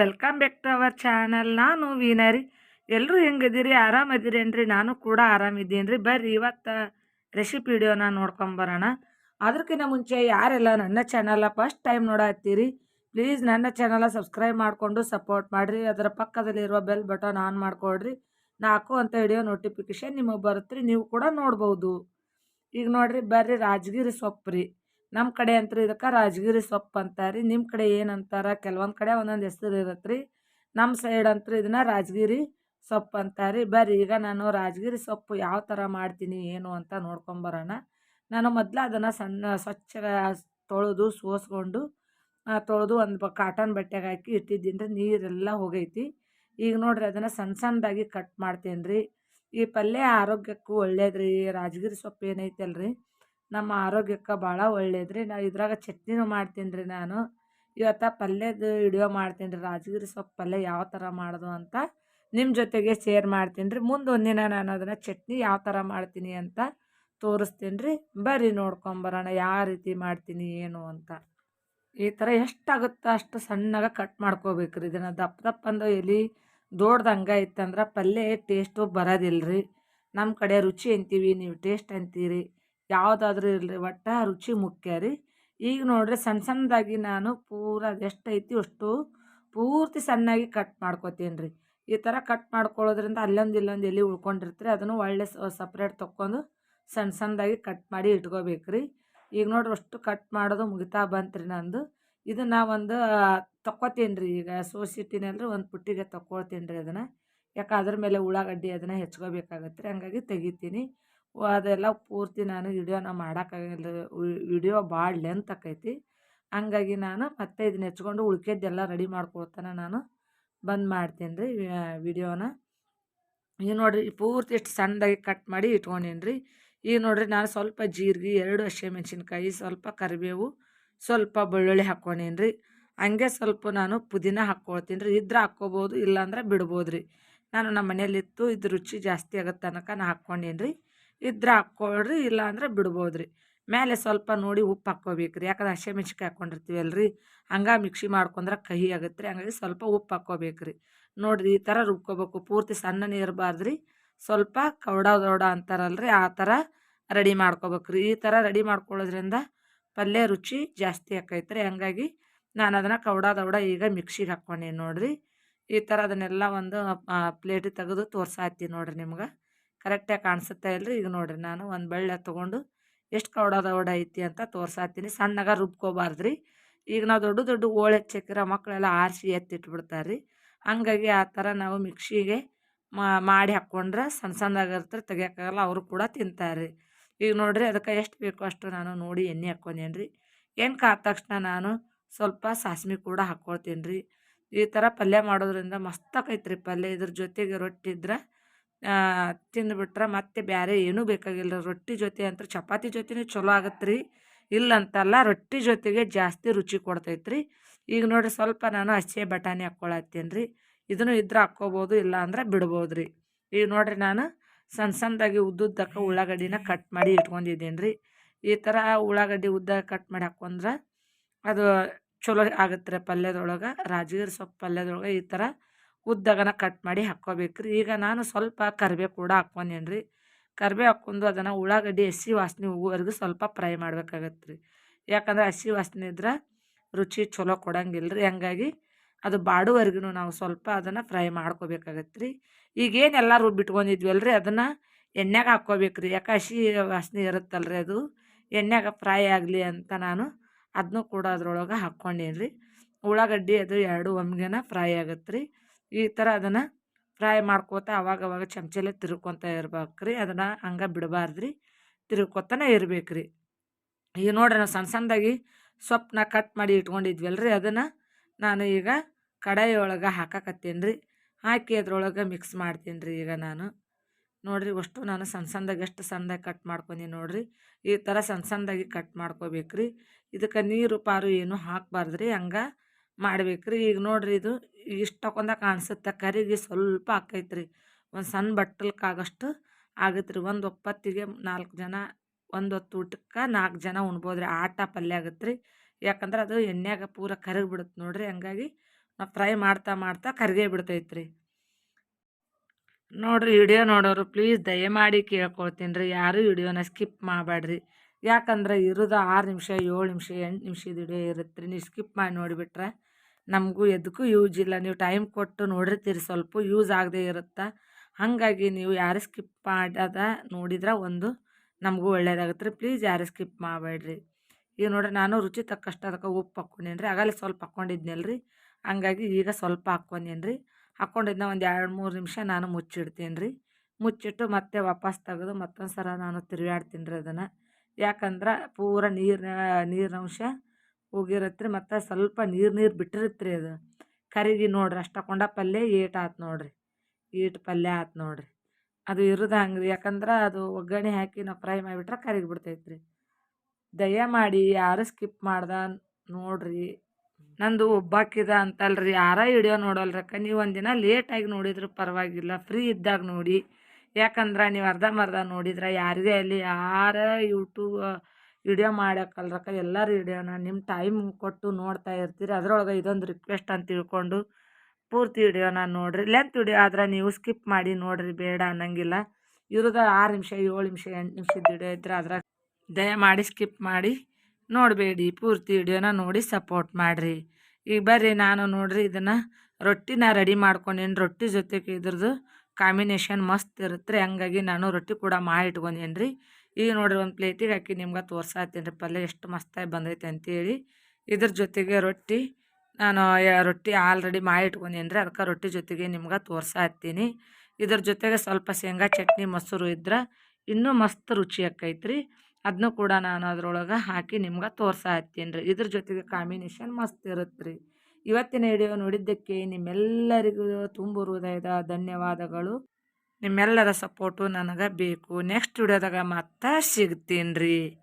Welcome back to our channel ನಾನು ವೀನರಿ ಎಲ್ಲರೂ ಹೆಂಗಿದ್ದೀರಿ? ಆರಾಮದಿರೇನ್ರಿ ನಾನು ಕೂಡ ಆರಾಮಿದ್ದೀನಿ ರೀ ಬರ್ರಿ, ಇವತ್ತು ರೆಸಿಪಿ ವಿಡಿಯೋನ ನೋಡ್ಕೊಂಬರೋಣ ಅದಕ್ಕಿಂತ ಮುಂಚೆ ಯಾರೆಲ್ಲ ನನ್ನ ಚಾನಲ ಫಸ್ಟ್ ಟೈಮ್ ನೋಡತ್ತೀರಿ ಪ್ಲೀಸ್ ನನ್ನ ಚಾನಲ ಸಬ್ಸ್ಕ್ರೈಬ್ ಮಾಡಿಕೊಂಡು ಸಪೋರ್ಟ್ ಮಾಡಿರಿ. ಅದರ ಪಕ್ಕದಲ್ಲಿರುವ ಬೆಲ್ ಬಟನ್ ಆನ್ ಮಾಡಿಕೊಡ್ರಿ ನಾಲ್ಕು ಅಂತ ವಿಡಿಯೋ ನೋಟಿಫಿಕೇಶನ್ ನಿಮಗೆ ಬರುತ್ತೆ ನೀವು ಕೂಡ ನೋಡ್ಬೋದು. ಈಗ ನೋಡಿರಿ, ಬರ್ರಿ, ರಾಜಗಿರಿ ಸೊಪ್ಪು ರೀ ನಮ್ಮ ಕಡೆ ಅಂತೂ ಇದಕ್ಕೆ ರಾಜಗಿರಿ ಸೊಪ್ಪು ಅಂತಾರೆ ನಿಮ್ಮ ಕಡೆ ಏನಂತಾರ ಕೆಲವೊಂದು ಕಡೆ ಒಂದೊಂದು ಹೆಸರು ಇರುತ್ತೆ ರೀ ನಮ್ಮ ಸೈಡ್ ಅಂತೂ ಇದನ್ನು ರಾಜಗಿರಿ ಸೊಪ್ಪು ಅಂತಾರೆ. ಬರ್ರಿ, ಈಗ ನಾನು ರಾಜಗಿರಿ ಸೊಪ್ಪು ಯಾವ ಥರ ಮಾಡ್ತೀನಿ, ಏನು ಅಂತ ನೋಡ್ಕೊಂಬರೋಣ ನಾನು ಮೊದಲು ಅದನ್ನು ಸಣ್ಣ ಸ್ವಚ್ಛ ತೊಳೆದು ಸೋಸ್ಕೊಂಡು ತೊಳೆದು ಒಂದು ಬ ಕಾಟನ್ ಬಟ್ಟೆಗೆ ಹಾಕಿ ಇಟ್ಟಿದ್ದೀನಿ ರೀ ನೀರೆಲ್ಲ ಹೋಗೈತಿ. ಈಗ ನೋಡ್ರಿ ಅದನ್ನು ಸಣ್ಣ ಸಣ್ಣದಾಗಿ ಕಟ್ ಮಾಡ್ತೀನಿ ರೀ ಈ ಪಲ್ಯ ಆರೋಗ್ಯಕ್ಕೂ ಒಳ್ಳೇದು ರೀ ರಾಜಗಿರಿ ಸೊಪ್ಪು ಏನೈತಲ್ರಿ? ನಮ್ಮ ಆರೋಗ್ಯಕ್ಕೆ ಭಾಳ ಒಳ್ಳೇದು ರೀ ನಾ ಇದ್ರಾಗ ಚಟ್ನಿನೂ ಮಾಡ್ತೀನಿ ರೀ ನಾನು. ಇವತ್ತು ಪಲ್ಯದ ವಿಡಿಯೋ ಮಾಡ್ತೀನಿ ರೀ ರಾಜಗಿರಿ ಸೊಪ್ಪು ಪಲ್ಯ ಯಾವ ಥರ ಮಾಡೋದು ಅಂತ ನಿಮ್ಮ ಜೊತೆಗೆ ಶೇರ್ ಮಾಡ್ತೀನಿ ರೀ ಮುಂದೆ ಒಂದಿನ ನಾನು ಅದನ್ನು ಚಟ್ನಿ ಯಾವ ಥರ ಮಾಡ್ತೀನಿ ಅಂತ ತೋರಿಸ್ತೀನಿ ರೀ ಬರ್ರಿ ನೋಡ್ಕೊಂಬರೋಣ ಯಾವ ರೀತಿ ಮಾಡ್ತೀನಿ ಏನು ಅಂತ. ಈ ಥರ ಎಷ್ಟಾಗುತ್ತೋ ಅಷ್ಟು ಸಣ್ಣಗೆ ಕಟ್ ಮಾಡ್ಕೋಬೇಕು ರೀ ಇದನ್ನು ದಪ್ಪ ದಪ್ಪ ಅಂದು ಎಲೆ ದೊಡ್ದಂಗೆ ಇತ್ತಂದ್ರೆ ಪಲ್ಯ ಟೇಸ್ಟು ಬರೋದಿಲ್ಲ ರೀ ನಮ್ಮ ಕಡೆ ರುಚಿ ಅಂತೀವಿ, ನೀವು ಟೇಸ್ಟ್ ಅಂತೀರಿ. ಯಾವುದಾದ್ರೂ ಇರಲಿ, ಒಟ್ಟು ರುಚಿ ಮುಖ್ಯ ರೀ. ಈಗ ನೋಡ್ರಿ ಸಣ್ಣ ಸಣ್ಣದಾಗಿ ನಾನು ಪೂರ ಎಷ್ಟು ಐತಿ ಅಷ್ಟು ಪೂರ್ತಿ ಸಣ್ಣಾಗಿ ಕಟ್ ಮಾಡ್ಕೊತೀನಿ ರೀ. ಈ ಥರ ಕಟ್ ಮಾಡ್ಕೊಳ್ಳೋದ್ರಿಂದ ಅಲ್ಲೊಂದು ಇಲ್ಲೊಂದು ಎಲೆ ಉಳ್ಕೊಂಡಿರ್ತೀರಿ, ಅದನ್ನು ಒಳ್ಳೆ ಸಪ್ರೇಟ್ ತೊಗೊಂಡು ಸಣ್ಣ ಸಣ್ಣದಾಗಿ ಕಟ್ ಮಾಡಿ ಇಟ್ಕೋಬೇಕು ರೀ. ಈಗ ನೋಡ್ರಿ ಅಷ್ಟು ಕಟ್ ಮಾಡೋದು ಮುಗಿತಾ ಬಂತು ರೀ ನಂದು. ನಾ ಒಂದು ತೊಕ್ಕೋತೀನಿ ರೀ, ಈಗ ಸೋಸಿಟ್ಟಿನಲ್ರಿ ಒಂದು ಪುಟ್ಟಿಗೆ ತೊಗೊಳ್ತೀನಿ ರೀ ಅದನ್ನು. ಯಾಕೆ ಅದ್ರ ಮೇಲೆ ಉಳ್ಳಾಗಡ್ಡಿ ಅದನ್ನು ಹೆಚ್ಕೋಬೇಕಾಗತ್ತೆ ರೀ, ಹಂಗಾಗಿ ತೆಗಿತೀನಿ. ಅದೆಲ್ಲ ಪೂರ್ತಿ ನಾನು ವಿಡಿಯೋನ ಮಾಡೋಕ್ಕಾಗಿಲ್ಲ. ವಿಡಿಯೋ ಭಾಳ ಲೆಂತ್ ಆಕೈತಿ. ಹಂಗಾಗಿ ನಾನು ಮತ್ತೆ ಇದನ್ನ ಹೆಚ್ಕೊಂಡು ಉಳ್ಕೆದ್ದೆಲ್ಲ ರೆಡಿ ಮಾಡ್ಕೊಳ್ತಾನೆ ನಾನು. ಬಂದ್ ಮಾಡ್ತೀನಿ ರೀ ವಿಡಿಯೋನ. ಈಗ ನೋಡಿರಿ ಪೂರ್ತಿ ಎಷ್ಟು ಸಣ್ಣದಾಗಿ ಕಟ್ ಮಾಡಿ ಇಟ್ಕೊಂಡೀನಿ ರೀ. ಈಗ ನೋಡಿರಿ, ನಾನು ಸ್ವಲ್ಪ ಜೀರಿಗೆ, ಎರಡು ಹಸಿಮೆಣ್ಸಿನ್ಕಾಯಿ, ಸ್ವಲ್ಪ ಕರಿಬೇವು, ಸ್ವಲ್ಪ ಬೆಳ್ಳುಳ್ಳಿ ಹಾಕ್ಕೊಂಡೀನಿ ರೀ. ಹಂಗೆ ಸ್ವಲ್ಪ ನಾನು ಪುದೀನ ಹಾಕ್ಕೊಳ್ತೀನಿ ರೀ. ಇದ್ರೆ ಹಾಕ್ಕೋಬೋದು, ಇಲ್ಲಾಂದ್ರೆ ಬಿಡ್ಬೋದು ರೀ. ನಾನು ನಮ್ಮ ಮನೇಲಿತ್ತು ಇದು ರುಚಿ ಜಾಸ್ತಿ ಆಗತ್ತೆ ತನಕ ನಾನು ಹಾಕ್ಕೊಂಡೀನಿ ರೀ. ಇದ್ರೆ ಹಾಕ್ಕೊಳ್ರಿ ಇಲ್ಲ ಬಿಡ್ಬೋದ್ರಿ. ಮೇಲೆ ಸ್ವಲ್ಪ ನೋಡಿ ಉಪ್ಪು ಹಾಕ್ಕೋಬೇಕು ರೀ ಯಾಕಂದ್ರೆ ಹಸಿಮೆಣ್ಸಿಕಾಯಿ ಹಾಕ್ಕೊಂಡಿರ್ತೀವಲ್ಲ ರೀ ಹಂಗೆ ಮಿಕ್ಸಿ ಮಾಡ್ಕೊಂಡ್ರೆ ಕಹಿ ಆಗುತ್ತೆ ರೀ ಹಂಗಾಗಿ ಸ್ವಲ್ಪ ಉಪ್ಪು ಹಾಕ್ಕೋಬೇಕು ರೀ ನೋಡಿರಿ, ಈ ಥರ ರುಬ್ಕೋಬೇಕು. ಪೂರ್ತಿ ಸಣ್ಣನೇ ಇರಬಾರ್ದು ರೀ ಸ್ವಲ್ಪ ಕೌಡ ದೌಡ ಅಂತಾರಲ್ಲ ರೀ ಆ ಥರ ರೆಡಿ ಮಾಡ್ಕೋಬೇಕು ರೀ ಈ ಥರ ರೆಡಿ ಮಾಡ್ಕೊಳ್ಳೋದ್ರಿಂದ ಪಲ್ಯ ರುಚಿ ಜಾಸ್ತಿ ಆಕೈತೆ ರೀ ಹಂಗಾಗಿ ನಾನು ಅದನ್ನು ಕೌಡ ದೌಡ ಈಗ ಮಿಕ್ಸಿಗೆ ಹಾಕ್ಕೊಂಡೆ ನೋಡಿರಿ. ಈ ಥರ ಅದನ್ನೆಲ್ಲ ಒಂದು ಪ್ಲೇಟಿಗೆ ತೆಗೆದು ತೋರ್ಸಾತಿ ನೋಡಿರಿ ನಿಮ್ಗೆ. ಕರೆಕ್ಟಾಗಿ ಕಾಣಿಸುತ್ತಾ ಇಲ್ಲರಿ ಈಗ ನೋಡ್ರಿ ನಾನು ಒಂದು ಬೆಳ್ಳೆ ತೊಗೊಂಡು ಎಷ್ಟು ಕೌಡದ ದೌಡ ಐತಿ ಅಂತ ತೋರ್ಸಾತೀನಿ. ಸಣ್ಣಗ ರುಬ್ಕೋಬಾರ್ದ್ರಿ. ಈಗ ನಾವು ದೊಡ್ಡ ದೊಡ್ಡ ಓಳೆ ಹೆಚ್ಚಕ್ಕಿರೋ ಮಕ್ಕಳೆಲ್ಲ ಆರಿಸಿ ಎತ್ತಿಟ್ಬಿಡ್ತಾರೆ ರೀ ಹಂಗಾಗಿ ಆ ಥರ ನಾವು ಮಿಕ್ಸಿಗೆ ಮಾಡಿ ಹಾಕ್ಕೊಂಡ್ರೆ ಸಣ್ಣ ಸಣ್ಣದಾಗಿರ್ತಾರೆ ತೆಗಿಯೋಕ್ಕಾಗಲ್ಲ ಅವರು ಕೂಡ ತಿಂತಾರೆ. ಈಗ ನೋಡಿರಿ ಅದಕ್ಕೆ ಎಷ್ಟು ಬೇಕೋ ಅಷ್ಟು ನಾನು ನೋಡಿ ಎಣ್ಣೆ ಹಾಕ್ಕೊಂಡೇನು ರೀ ಏನು ಕಾದ ತಕ್ಷಣ ನಾನು ಸ್ವಲ್ಪ ಸಾಸ್ಮಿ ಕೂಡ ಹಾಕ್ಕೊಳ್ತೀನಿ ರೀ ಈ ಥರ ಪಲ್ಯ ಮಾಡೋದ್ರಿಂದ ಮಸ್ತ್ ಪಲ್ಯ. ಇದ್ರ ಜೊತೆಗೆ ರೊಟ್ಟಿ ಇದ್ರೆ ತಿಂದುಬಿಟ್ರೆ ಮತ್ತೆ ಬೇರೆ ಏನೂ ಬೇಕಾಗಿಲ್ಲ. ರೊಟ್ಟಿ ಜೊತೆ ಅಂತ ಚಪಾತಿ ಜೊತೆನೂ ಚಲೋ ಆಗತ್ತೆ ರೀ ಇಲ್ಲಂತಲ್ಲ ರೊಟ್ಟಿ ಜೊತೆಗೆ ಜಾಸ್ತಿ ರುಚಿ ಕೊಡ್ತೈತೆ ರೀ ಈಗ ನೋಡಿರಿ ಸ್ವಲ್ಪ ನಾನು ಹಸಿ ಬಟಾಣಿ ಹಾಕ್ಕೊಳತ್ತೀನಿ ರೀ ಇದನ್ನು ಇದ್ರೆ ಹಾಕ್ಕೋಬೋದು, ಇಲ್ಲ ಅಂದ್ರೆ ಬಿಡ್ಬೋದು ರೀ ಈಗ ನೋಡಿರಿ ನಾನು ಸಣ್ಣ ಸಣ್ಣದಾಗಿ ಉದ್ದುದ್ದಕ್ಕೆ ಉಳ್ಳಾಗಡ್ಡಿನ ಕಟ್ ಮಾಡಿ ಇಟ್ಕೊಂಡಿದ್ದೀನಿ ರೀ ಈ ಥರ ಉಳ್ಳಾಗಡ್ಡಿ ಉದ್ದ ಕಟ್ ಮಾಡಿ ಹಾಕ್ಕೊಂಡ್ರೆ ಅದು ಚಲೋ ಆಗತ್ತೆ ರೀ ಪಲ್ಯದೊಳಗೆ. ರಾಜಗಿರಿ ಸೊಪ್ಪು ಪಲ್ಯದೊಳಗೆ ಈ ಥರ ಉದ್ದಗನ ಕಟ್ ಮಾಡಿ ಹಾಕ್ಕೋಬೇಕು ರೀ. ಈಗ ನಾನು ಸ್ವಲ್ಪ ಕರಿಬೇವು ಕೂಡ ಹಾಕ್ಕೊಂಡೇನಿ ರೀ ಕರಿಬೇವು ಹಾಕ್ಕೊಂಡು ಅದನ್ನು ಉಳ್ಳಾಗಡ್ಡಿ, ಹಸಿ ವಾಸನೆ ಹೋಗುವರೆಗೂ ಸ್ವಲ್ಪ ಫ್ರೈ ಮಾಡ್ಬೇಕಾಗತ್ತೆ ರೀ. ಯಾಕಂದ್ರೆ ಹಸಿ ವಾಸನೆ ಇದ್ರೆ ರುಚಿ ಚಲೋ ಕೊಡಂಗಿಲ್ಲ ರೀ. ಹಂಗಾಗಿ ಅದು ಬಾಡುವರೆಗೂ ನಾವು ಸ್ವಲ್ಪ ಅದನ್ನು ಫ್ರೈ ಮಾಡ್ಕೋಬೇಕಾಗತ್ತೆ ರೀ. ಈಗೇನೆಲ್ಲ ರುಬ್ಬಿಟ್ಕೊಂಡಿದ್ವಿ ಅಲ್ರಿ ಅದನ್ನು ಎಣ್ಣೆಗೆ ಹಾಕ್ಕೋಬೇಕು ರೀ. ಯಾಕೆ ಹಸಿ ವಾಸನೆ ಇರುತ್ತಲ್ಲ ರೀ ಅದು. ಎಣ್ಣೆಗ ಫ್ರೈ ಆಗಲಿ ಅಂತ ನಾನು ಅದನ್ನೂ ಕೂಡ ಅದರೊಳಗೆ ಹಾಕ್ಕೊಂಡೇನಿ ರೀ ಉಳ್ಳಾಗಡ್ಡಿ ಅದು ಎರಡು ಒಮ್ಗೆನ ಫ್ರೈ ಆಗತ್ತೆ ರೀ. ಈ ಥರ ಅದನ್ನು ಫ್ರೈ ಮಾಡ್ಕೋತ ಅವಾಗ ಚಮಚಲ್ಲೇ ತಿರ್ಕೊತ ಇರ್ಬೇಕು ರೀ ಅದನ್ನು ಹಂಗೆ ಬಿಡಬಾರ್ದು ರೀ ತಿರ್ಕೊತಾನೆ ಇರ್ಬೇಕು ರೀ ಈಗ ನೋಡ್ರಿ ನಾವು ಸಣ್ಣ ಸಣ್ಣದಾಗಿ ಸೊಪ್ಪನ್ನ ಕಟ್ ಮಾಡಿ ಇಟ್ಕೊಂಡಿದ್ವಲ್ಲ ರೀ ಅದನ್ನು ನಾನು ಈಗ ಕಡಾಯಿ ಒಳಗೆ ರೀ ಹಾಕಿ ಅದ್ರೊಳಗೆ ಮಿಕ್ಸ್ ಮಾಡ್ತೀನಿ ರೀ ಈಗ ನಾನು. ನೋಡಿರಿ ಅಷ್ಟು ನಾನು ಸಣ್ಣ ಸಣ್ಣದಾಗಿ ಎಷ್ಟು ಸಣ್ಣದಾಗಿ ಕಟ್ ಮಾಡ್ಕೊಂಡೀನಿ ನೋಡಿರಿ. ಈ ಥರ ಸಣ್ಣ ಸಣ್ಣದಾಗಿ ಕಟ್ ಮಾಡ್ಕೋಬೇಕು ರೀ ಇದಕ್ಕೆ ನೀರು ಪಾರು ಏನು ಹಾಕಬಾರ್ದ್ರಿ. ರೀ ಹಂಗೆ ಮಾಡ್ಬೇಕು ರೀ ಈಗ ನೋಡ್ರಿ ಇದು ಇಷ್ಟು ತಕೊಂಡ ಕಾಣಿಸುತ್ತೆ. ಕರಿಗೆ ಸ್ವಲ್ಪ ಆಕೈತ್ರಿ. ಒಂದು ಸಣ್ಣ ಬಟ್ಟಲ್ಕಾಗಷ್ಟು ಆಗತ್ತೆ ರೀ ಒಂದು ಒಪ್ಪತ್ತಿಗೆ ನಾಲ್ಕು ಜನ, ಒಂದು ಹೊತ್ತು ಊಟಕ್ಕೆ ನಾಲ್ಕು ಜನ ಉಣ್ಬೋದು ಆಟ ಪಲ್ಯ ಆಗತ್ತೆ ಯಾಕಂದ್ರೆ ಅದು ಎಣ್ಣೆಗೆ ಪೂರ ಕರಗಿ ಬಿಡುತ್ತೆ ನೋಡಿರಿ. ಹಂಗಾಗಿ ನಾವು ಫ್ರೈ ಮಾಡ್ತಾ ಮಾಡ್ತಾ ಕರಿಗೆ ಬಿಡ್ತೈತ್ರಿ. ನೋಡ್ರಿ ವಿಡಿಯೋ ನೋಡೋರು ಪ್ಲೀಸ್ ದಯಮಾಡಿ ಕೇಳ್ಕೊಳ್ತೀನಿ ರೀ ಯಾರು ವಿಡಿಯೋನ ಸ್ಕಿಪ್ ಮಾಡಬೇಡ್ರಿ ಯಾಕಂದ್ರೆ ಇರೋದು ಆರು ನಿಮಿಷ, ಏಳು ನಿಮಿಷ, ಎಂಟು ನಿಮಿಷದ ವಿಡಿಯೋ ಇರುತ್ತೆ ರೀ ನೀವು ಸ್ಕಿಪ್ ಮಾಡಿ ನೋಡಿಬಿಟ್ರೆ ನಮಗೂ ಎದಕ್ಕೂ ಯೂಸ್ ಇಲ್ಲ. ನೀವು ಟೈಮ್ ಕೊಟ್ಟು ನೋಡಿರ್ತೀರಿ ಸ್ವಲ್ಪ ಯೂಸ್ ಆಗದೆ ಇರುತ್ತೆ. ಹಾಗಾಗಿ ನೀವು ಯಾರು ಸ್ಕಿಪ್ ಮಾಡದ ನೋಡಿದ್ರೆ ಒಂದು ನಮಗೂ ಒಳ್ಳೇದಾಗುತ್ತೆ ರೀ ಪ್ಲೀಸ್ ಯಾರು ಸ್ಕಿಪ್ ಮಾಡಬೇಡ್ರಿ. ಈಗ ನೋಡ್ರಿ, ನಾನು ರುಚಿ ತಕ್ಕಷ್ಟು ಅದಕ್ಕೆ ಉಪ್ಪು ಹಾಕ್ಕೊಂಡೇನಿ ರೀ ಆಗಲೇ ಸ್ವಲ್ಪ ಹಾಕ್ಕೊಂಡಿದ್ನಲ್ಲ ರೀ ಹಂಗಾಗಿ ಈಗ ಸ್ವಲ್ಪ ಹಾಕ್ಕೊಂಡೇನಿ ರೀ ಹಾಕ್ಕೊಂಡಿದ್ನ ಒಂದು ಎರಡು ಮೂರು ನಿಮಿಷ ನಾನು ಮುಚ್ಚಿಡ್ತೀನಿ ರೀ ಮುಚ್ಚಿಟ್ಟು ಮತ್ತೆ ವಾಪಸ್ ತೆಗೆದು ಮತ್ತೊಂದು ಸಲ ನಾನು ತಿರುಗಾಡ್ತೀನಿ ರೀ ಅದನ್ನು. ಯಾಕಂದ್ರೆ ಪೂರ ನೀರಿನ ನೀರಿನ ಅಂಶ ಹೋಗಿರತ್ತೆ ರೀ ಮತ್ತು ಸ್ವಲ್ಪ ನೀರು ನೀರು ಬಿಟ್ಟಿರುತ್ತೆ ಅದು. ಕರಿಗಿ ನೋಡ್ರಿ ಅಷ್ಟು ಹಾಕೊಂಡ ಪಲ್ಯ ಏಟ್ ಆತು ನೋಡ್ರಿ. ಏಟ್ ಪಲ್ಯ ಆತು ನೋಡ್ರಿ. ಅದು ಇರೋದು ಹಂಗೆ ರೀ ಯಾಕಂದ್ರೆ ಅದು ಒಗ್ಗರಣೆ ಹಾಕಿ ನಾವು ಫ್ರೈ ಮಾಡಿಬಿಟ್ರೆ ಕರಗಿ ಬಿಡ್ತೈತೆ ರೀ ದಯಮಾಡಿ ಯಾರು ಸ್ಕಿಪ್ ಮಾಡ್ದ ನೋಡ್ರಿ. ನಂದು ಒಬ್ಬಾಕಿದ ಅಂತಲ್ರಿ. ಯಾರ ವಿಡಿಯೋ ನೋಡಲ್ರಕ್ಕ? ನೀವು ಒಂದಿನ ಲೇಟಾಗಿ ನೋಡಿದ್ರು ಪರವಾಗಿಲ್ಲ. ಫ್ರೀ ಇದ್ದಾಗ ನೋಡಿ. ಯಾಕಂದ್ರೆ ನೀವು ಅರ್ಧಂಬರ್ಧ ನೋಡಿದ್ರೆ ಯಾರಿಗೇ ಅಲ್ಲಿ ಯಾರ ಯೂಟ್ಯೂಬ್ ವಿಡಿಯೋ ಮಾಡಕ್ಕಲ್ರಕ್ಕ ಎಲ್ಲರೂ ವಿಡಿಯೋನ ನಿಮ್ಮ ಟೈಮ್ ಕೊಟ್ಟು ನೋಡ್ತಾ ಇರ್ತೀರಿ. ಅದರೊಳಗೆ ಇದೊಂದು ರಿಕ್ವೆಸ್ಟ್ ಅಂತ ತಿಳ್ಕೊಂಡು ಪೂರ್ತಿ ವಿಡಿಯೋನ ನೋಡಿರಿ. ಲೆಂತ್ ವಿಡಿಯೋ ಆದ್ರೆ ನೀವು ಸ್ಕಿಪ್ ಮಾಡಿ ನೋಡಿರಿ, ಬೇಡ ಅನ್ನಂಗಿಲ್ಲ. ಇರೋದು ಆರು ನಿಮಿಷ, ಏಳು ನಿಮಿಷ, ಎಂಟು ನಿಮಿಷದ ವಿಡಿಯೋ ಇದ್ರೆ ಅದ್ರಾಗ ದಯಮಾಡಿ ಸ್ಕಿಪ್ ಮಾಡಿ ನೋಡಬೇಡಿ. ಪೂರ್ತಿ ವಿಡಿಯೋನ ನೋಡಿ ಸಪೋರ್ಟ್ ಮಾಡಿರಿ. ಈಗ ಬರ್ರಿ, ನಾನು ನೋಡಿರಿ ಇದನ್ನು ರೊಟ್ಟಿನ ರೆಡಿ ಮಾಡ್ಕೊಂಡೇನು. ರೊಟ್ಟಿ ಜೊತೆಗೆ ಇದ್ರದ್ದು ಕಾಂಬಿನೇಷನ್ ಮಸ್ತ್ ಇರುತ್ತೆ ರೀ ಹಂಗಾಗಿ ನಾನು ರೊಟ್ಟಿ ಕೂಡ ಮಾಡಿ ಇಟ್ಕೊಂಡೇನು ರೀ ಈಗ ನೋಡ್ರಿ ಒಂದು ಪ್ಲೇಟಿಗೆ ಹಾಕಿ ನಿಮ್ಗೆ ತೋರ್ಸಾತೀನಿ ರೀ ಪಲ್ಯ ಎಷ್ಟು ಮಸ್ತಾಗಿ ಬಂದೈತೆ ಅಂತೇಳಿ. ಇದ್ರ ಜೊತೆಗೆ ರೊಟ್ಟಿ, ನಾನು ರೊಟ್ಟಿ ಆಲ್ರೆಡಿ ಮಾಡಿ ಇಟ್ಕೊಂಡೇನಿ ರೀ ಅದಕ್ಕೆ ರೊಟ್ಟಿ ಜೊತೆಗೆ ನಿಮ್ಗೆ ತೋರ್ಸಾತೀನಿ. ಇದ್ರ ಜೊತೆಗೆ ಸ್ವಲ್ಪ ಶೇಂಗಾ ಚಟ್ನಿ ಮೊಸರು ಇದ್ರೆ, ಇನ್ನೂ ಮಸ್ತ್ ರುಚಿ ಆಕೈತೆ ರೀ ಅದನ್ನೂ ಕೂಡ ನಾನು ಅದ್ರೊಳಗೆ ಹಾಕಿ ನಿಮ್ಗೆ ತೋರ್ಸಾ ಹತ್ತೀನಿ ರೀ ಇದ್ರ ಜೊತೆಗೆ ಕಾಂಬಿನೇಷನ್ ಮಸ್ತ್ ಇರುತ್ತೆ ರೀ ಇವತ್ತಿನ ವಿಡಿಯೋ ನೋಡಿದ್ದಕ್ಕೆ ನಿಮ್ಮೆಲ್ಲರಿಗೂ ತುಂಬ ಹೃದಯದ ಧನ್ಯವಾದಗಳು. ನಿಮ್ಮೆಲ್ಲರ ಸಪೋರ್ಟು ನನಗೆ ಬೇಕು. ನೆಕ್ಸ್ಟ್ ವಿಡಿಯೋದಾಗ ಮತ್ತೆ ಸಿಗ್ತೀನಿ ರೀ.